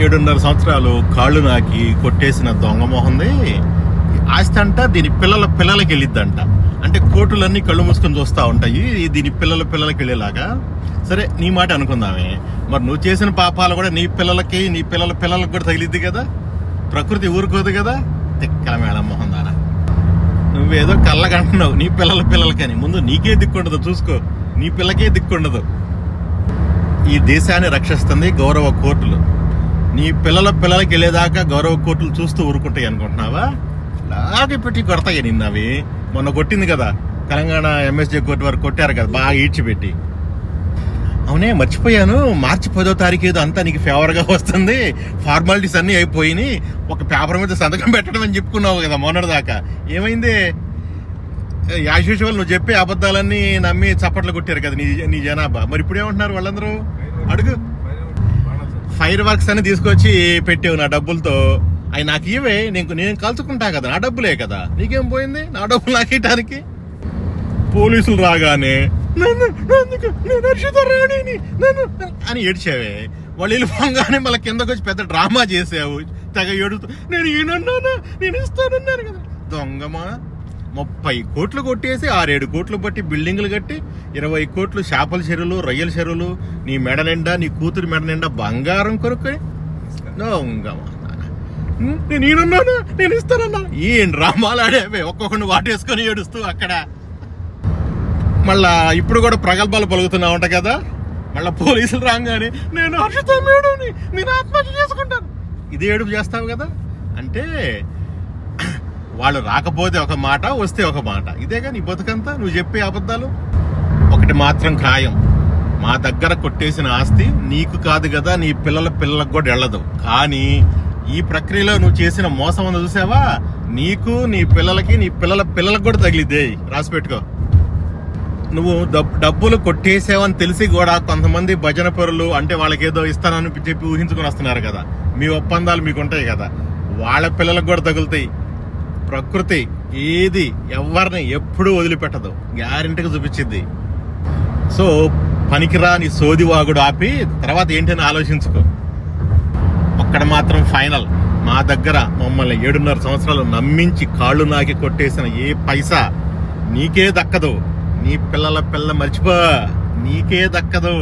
ఏడున్నర సంవత్సరాలు కాళ్ళు నాకి కొట్టేసిన దొంగ మొహంది. ఆస్తి అంట దీని పిల్లల పిల్లలకి వెళ్ళిద్దంట. అంటే కోర్టులన్నీ కళ్ళు మూసుకొని చూస్తూ ఉంటాయి దీని పిల్లల పిల్లలకి వెళ్ళేలాగా. సరే నీ మాట అనుకుందామే. మరి నువ్వు చేసిన పాపాలు కూడా నీ పిల్లలకి నీ పిల్లల పిల్లలకి కూడా తగిలిద్ది కదా? ప్రకృతి ఊరుకోదు కదా? తిక్కల మేడం మొహం దానా నువ్వేదో కళ్ళకంటున్నావు నీ పిల్లల పిల్లలకని. ముందు నీకే దిక్కుండదు చూసుకో. నీ పిల్లకే దిక్కుండదు. ఈ దేశాన్ని రక్షిస్తుంది గౌరవ కోర్టులు. నీ పిల్లల పిల్లలకి వెళ్ళేదాకా గౌరవ కోర్టులు చూస్తూ ఊరుకుంటాయి అనుకుంటున్నావా? లాగే పెట్టి కొడతాయి నిన్న అవి. మొన్న కొట్టింది కదా తెలంగాణ ఎంఎస్జే కోర్టు వారు కొట్టారు కదా బాగా ఈడ్చిపెట్టి అవునే మర్చిపోయాను. మార్చి పదో తారీఖు ఏదో అంతా నీకు ఫేవర్గా వస్తుంది. ఫార్మాలిటీస్ అన్నీ అయిపోయినాయి. ఒక పేపర్ మీద సంతకం పెట్టడం అని చెప్పుకున్నావు కదా మొన్నటి దాకా ఏమైంది? యాజ్ యూజువల్ నువ్వు చెప్పే అబద్ధాలన్నీ నమ్మి చప్పట్లు కొట్టారు కదా నీ నీ జనాభా. మరి ఇప్పుడు ఏమంటున్నారు వాళ్ళందరూ? అడుగు. ఫైర్ వర్క్స్ అని తీసుకొచ్చి పెట్టావు నా డబ్బులతో. అవి నాకు ఇవే నీకు నేను కలుసుకుంటా కదా నా డబ్బులే కదా. నీకేం పోయింది? నా డబ్బులు నాకు ఇవ్వడానికి పోలీసులు రాగానే అని ఏడ్చావే. వాళ్ళు వెళ్ళిపోగానే మళ్ళీ కిందకు వచ్చి పెద్ద డ్రామా చేసావు. తెగ ఏడుతూ నేను ఈయనన్నానా? నేను ఇస్తానన్నాను కదా. దొంగమా? ముప్పై కోట్లు కొట్టేసి ఆరేడు కోట్లు బట్టి బిల్డింగ్లు కట్టి ఇరవై కోట్లు చేపల చెరువులు రొయ్యల చెరువులు నీ మెడ నిండా నీ కూతురు మెడ నిండా బంగారం కొనుక్కొని దొంగమా నేను నేను ఇస్తానన్నా. ఏం డ్రామాలు ఆడేవే ఒక్కొక్కడిని వాటేసుకొని ఏడుస్తూ అక్కడ. మళ్ళా ఇప్పుడు కూడా ప్రగల్భాలు పలుకుతున్నా ఉంటా కదా? మళ్ళా పోలీసులు రాగానే నేను హర్షితో మేడం నేను ఆత్మహత్య చేసుకుంటాను. ఇది ఏడుపు చేస్తావు కదా? అంటే వాళ్ళు రాకపోతే ఒక మాట వస్తే ఒక మాట. ఇదేగా నీ బతుకంతా నువ్వు చెప్పే అబద్ధాలు? ఒకటి మాత్రం ఖాయం. మా దగ్గర కొట్టేసిన ఆస్తి నీకు కాదు కదా నీ పిల్లల పిల్లలకు కూడా వెళ్ళదు. కానీ ఈ ప్రక్రియలో నువ్వు చేసిన మోసం అని చూసావా? నీకు నీ పిల్లలకి నీ పిల్లల పిల్లలకు కూడా తగిలిద్దే. రాసి పెట్టుకో. నువ్వు డబ్బులు కొట్టేసావని తెలిసి కూడా కొంతమంది భజన పరులు అంటే వాళ్ళకి ఏదో ఇస్తానని చెప్పి ఊహించుకొని వస్తున్నారు కదా. మీ ఒప్పందాలు మీకు ఉంటాయి కదా. వాళ్ళ పిల్లలకు కూడా తగులుతాయి. ప్రకృతి ఏది ఎవరిని ఎప్పుడూ వదిలిపెట్టదు. గ్యారంటీగా చూపించింది. సో పనికిరాని సోది వాగుడు ఆపి తర్వాత ఏంటని ఆలోచించుకో. ఒక్కడ మాత్రం ఫైనల్. మా దగ్గర మమ్మల్ని ఏడున్నర సంవత్సరాలు నమ్మించి కాళ్ళు నాకి కొట్టేసిన ఏ పైసా నీకే దక్కదు. నీ పిల్లల పిల్ల మర్చిపో. నీకే దక్కదు.